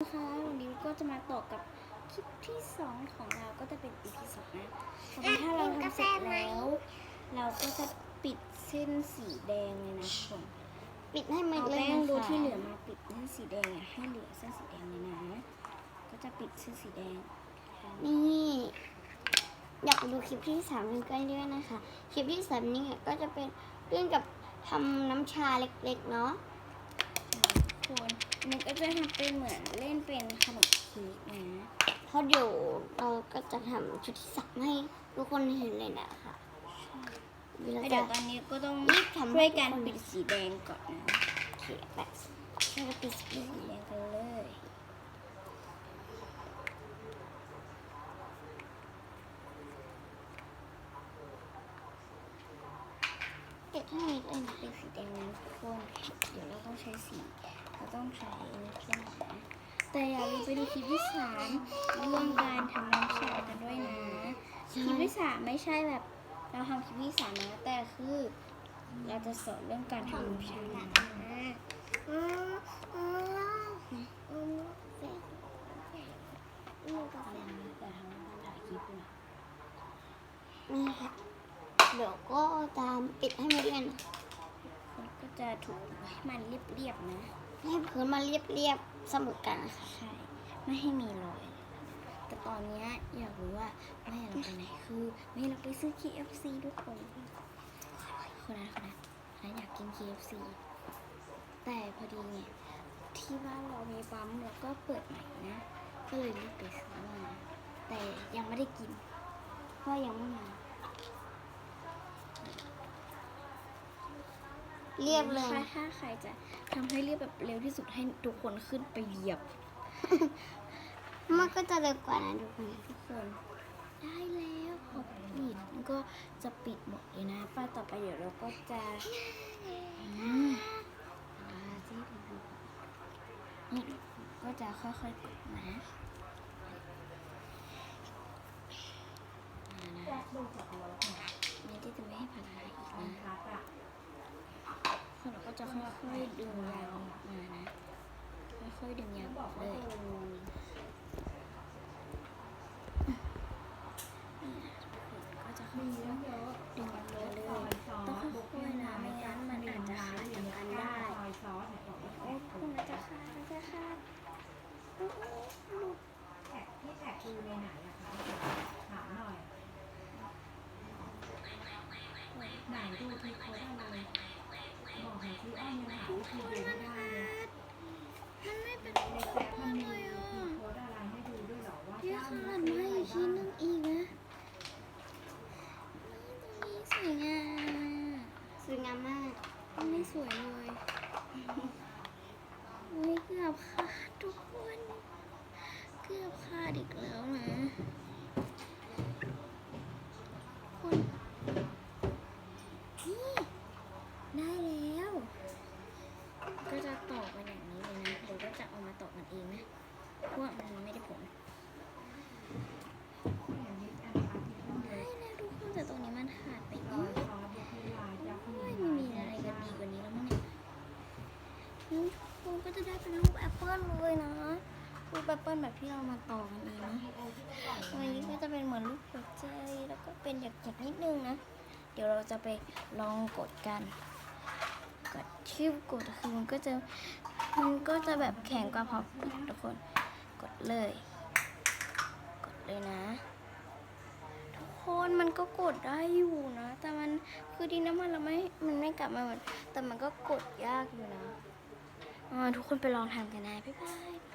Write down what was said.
นะคะวันนี้ก็จะมาต่อกับคลิปที่สองของเราก็จะเป็น EP สองนะต่อไปถ้าเราทำเสร็จแล้ว เราก็จะปิดเส้นสีแดงเลยนะทุกคนปิดให้หมเอาดเลยแป้งนะคะดูที่เหลือมาปิดเส้นสีแดงอะให้เหลือเส้นสีแดงเลยนะ ก็จะปิดเส้นสีแดง นี่ อยากดูคลิปที่สามกันก็ด้วยนะคะ คลิปที่สามนี่ก็จะเป็นเรื่องกับทำน้ำชาเล็กๆเนาะทุก คนมันก็จะทำเป็นเหมือนเล่นเป็นขนมเค้กนะเพราะเดี๋ยวเราก็จะทำชุดที่สามให้ทุกคนเห็นเลยนะคะเดี๋ยวแล้วเราเดี๋จะยวตอนนี้ก็ต้องรีบทำช่วยกันปิดสีแดงก่อนนะเขียนแบบเราจะปิดสีสีแดงกันเลยปิดให้หมดเลยนะเป็นสีแดงนะทุกคนเดี๋ยวเราต้องใช้สีเรา ต้องใช้เครื่องหาแต่อย่าลืมไปดูคลิปที่สามเรื่องการทำน้ำชากันด้วยนะคลิปที่สามไม่ใช่แบบ เราทำคลิปที่สามนะแต่คือ เราจะสอนเรื่องการทำน้ำชานะอืมอืมอืมเสร็จอืมกาแฟแต่ทำการถ่ายคลิปนะนี่ค่ะเดี๋ยวก็ตามปิดให้หมดเลยนะมันก็จะถูกให้มันเรียบๆนะ ให้พื้นมาเรียบๆเสมอกันนะคะใช่ ไม่ให้มีรอยแต่ตอนเนี้ยอยากรู้ว่าแม่เราไปไหนคือแม่เราไปซื้อ KFC ทุกคนคนนั้นคนนั้นคนนั้นอยากกิน KFC แต่พอดีเนี่ยที่บ้านเรามีปั๊มแล้วก็เปิดใหม่นะ ก็เลยรีบไปซื้อมาแต่ยังไม่ได้กินเพราะยังไม่มา เรียบเลยถ้าถ้าใครจะทำให้เรียบแบบเร็วที่สุดให้ทุกคนขึ้นไปเหยียบ มันก็จะเร็วกว่านะทุกคน ทุกคน ได้แล้วพอปิดมันก็จะปิดหมดเลยนะป้าต่อไปเดี๋ยวเราก็จะอืมอ่าที่ดูนี่ก็จะค่อยๆกดนะอ่านะนี่ที่จะไม่ให้ผ่านอะไรอีกนะ เราก็จะค่อยๆดึงยางออกมานะ ค่อยๆดึงยางออกเลยก็จะค่อยๆดึงออกเลยต้องค่อยๆนะไม่งั้นมันอาจจะขาดจากกันได้โอ้คุณอจจะขาดอาจจะขาดโอ้โหลุดที่แท็กคือในไหนอะคะถามหน่อยไหนดูทีโค้ดอะไรบอกหน่อยที่อ้อมยังหาวิธีดูไม่ได้เลย มันไม่เป็น ใน รูป แฟกมันมี เลย ที อะ โค้ดอะไรให้ดูด้วยเหรอว่า เดี๋ยว เจ้า ขา นี้ ด ซื้อ มา อะไร อีกที บ้าง นึงอีกนะนี่ตรงนี้สวยงาม สวยงามมาก ไม่สวยเลยอุ้ยเกือบขาดทุกคน เกือบขาดอีกแล้วนะ คนนี่ได้แล้ว ก็จะต่อกันอย่างนี้เลยนะ เดี๋ยวก็จะเอามาต่อกันเองนะ เพราะว่ามันไม่ได้ผล อย่างนี้อันพาร์ทที่ต้องเล ได้ ย แล้วทุกคนแต่ตรงนี้มันขาดไป ซ นิ อ ด สซอสยกให้ลายยักษ์ ไม่ มี มีอะไรกันดีกว่านี้แล้วมั้งเนี่ยนี่ทุกคนก็จะได้เป็นรูปแอปเปิลเลยนะ ปแอปเปิลแบบที่เรามาต่อกันเองนะวันนี้ก็จะเป็นเหมือนรูปหัวใจแล้วก็เป็นหยักๆนิดนึงนะ เดี๋ยวเราจะไปลองกดกัน กดชื่กดคือมันก็จะมันก็จะแบบแข็งกว่าพอปิดทุกคน กดเลย กดเลยนะ ทุกคนมันก็กดได้อยู่นะ แต่มันคือดินน้ำมันเราไม่ มันไม่กลับมาเหมือนแต่มันก็กดยากอยู่นะอ่าทุกคนไปลองทำกันนะ บ๊ายบาย